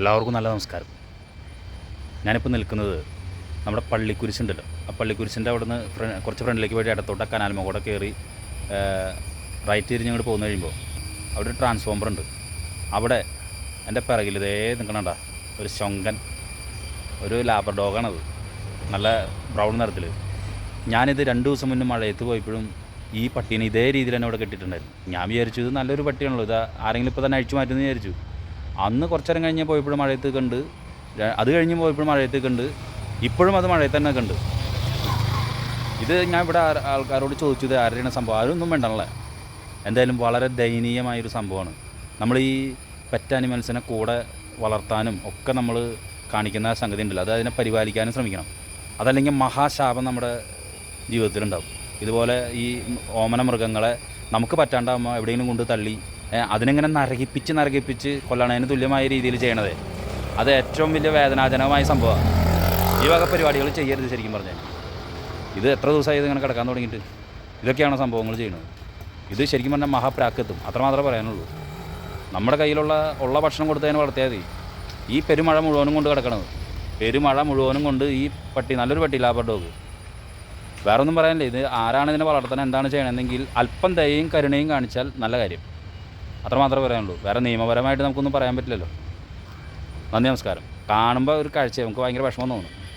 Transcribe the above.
എല്ലാവർക്കും നല്ല നമസ്കാരം. ഞാനിപ്പോൾ നിൽക്കുന്നത് നമ്മുടെ പള്ളിക്കുരിശുണ്ടല്ലോ ആ പള്ളിക്കുരിശിന്റെ അവിടെ നിന്ന് കുറച്ച് ഫ്രണ്ടിലേക്ക് വഴി ഇടത്തോട്ട് കനാൽമ കൂടെ കയറി റൈറ്റ് തിരിഞ്ഞ് ഇങ്ങോട്ട് പോകുന്ന കഴിയുമ്പോൾ അവിടെ ഒരു ട്രാൻസ്ഫോമർ ഉണ്ട്. അവിടെ എന്റെ പിറകിൽ ഇതേ നിൽക്കണണ്ട ഒരു ശൊങ്കൻ ഒരു ലാബർ ഡോഗാണത് നല്ല ബ്രൗൺ നിറത്തിൽ ഞാനിത് രണ്ട് ദിവസം മുന്നേ മഴയത്ത് പോയപ്പോഴും ഈ പട്ടീനെ ഇതേ രീതിയിൽ തന്നെ അവിടെ കെട്ടിയിട്ടുണ്ടായിരുന്നു. ഞാൻ വിചാരിച്ചു ഇത് നല്ലൊരു പട്ടിയാണല്ലോ ഇത് ആരെങ്കിലും ഇപ്പോൾ തന്നെ അഴിച്ചു മാറ്റുമെന്ന് വിചാരിച്ചു. അന്ന് കുറച്ചു നേരം കഴിഞ്ഞ് പോയപ്പോഴും മഴയത്ത് കണ്ട് അത് കഴിഞ്ഞ് പോയപ്പോഴും മഴയത്ത് കണ്ട് ഇപ്പോഴും അത് മഴയത്ത് തന്നെ കണ്ട് ഇത് ഞാൻ ഇവിടെ ആൾക്കാരോട് ചോദിച്ചത് ആരുടെയാണ് സംഭവം? ആരും ഒന്നും വേണ്ടല്ലേ എന്തായാലും വളരെ ദയനീയമായൊരു സംഭവമാണ്. നമ്മൾ ഈ പെറ്റ് ആനിമൽസിനെ കൂടെ വളർത്താനും ഒക്കെ നമ്മൾ കാണിക്കുന്ന സംഗതി ഉണ്ടല്ലോ. അത് അതിനെ പരിപാലിക്കാനും ശ്രമിക്കണം. അതല്ലെങ്കിൽ മഹാശാപം നമ്മുടെ ജീവിതത്തിലുണ്ടാവും. ഇതുപോലെ ഈ ഓമന മൃഗങ്ങളെ നമുക്ക് പറ്റാണ്ടാകുമ്പോൾ എവിടെയെങ്കിലും കൊണ്ട് തള്ളി അതിനിങ്ങനെ നരകിപ്പിച്ച് നരകിപ്പിച്ച് കൊല്ലണതിന് തുല്യമായ രീതിയിൽ ചെയ്യണത്? അത് ഏറ്റവും വലിയ വേദനാജനകമായ സംഭവമാണ്. ഈ വക പരിപാടികൾ ചെയ്യരുത് ശരിക്കും പറഞ്ഞാൽ. ഇത് എത്ര ദിവസമായി ഇങ്ങനെ കിടക്കാൻ തുടങ്ങിയിട്ട്? ഇതൊക്കെയാണ് സംഭവങ്ങൾ ചെയ്യുന്നത്? ഇത് ശരിക്കും പറഞ്ഞാൽ മഹാപ്രാക്കത്വം അത്രമാത്രമേ പറയാനുള്ളൂ. നമ്മുടെ കയ്യിലുള്ള ഉള്ള ഭക്ഷണം കൊടുത്തതിന് വളർത്തിയാൽ മതി. ഈ പെരുമഴ മുഴുവനും കൊണ്ട് കിടക്കണത്. പെരുമഴ മുഴുവനും കൊണ്ട് ഈ പട്ടി നല്ലൊരു പട്ടി ഡോഗ് വേറൊന്നും പറയാനില്ല. ഇത് ആരാണ് ഇതിനെ വളർത്തണം എന്താണ് ചെയ്യണമെന്നെങ്കിൽ അല്പം ദയയും കരുണയും കാണിച്ചാൽ നല്ല കാര്യം. അത്രമാത്രമേ പറയാനുള്ളൂ. വേറെ നിയമപരമായിട്ട് നമുക്കൊന്നും പറയാൻ പറ്റില്ലല്ലോ. നന്ദി നമസ്കാരം. കാണുമ്പോൾ ഒരു കാഴ്ച നമുക്ക് ഭയങ്കര വിഷമം തോന്നും.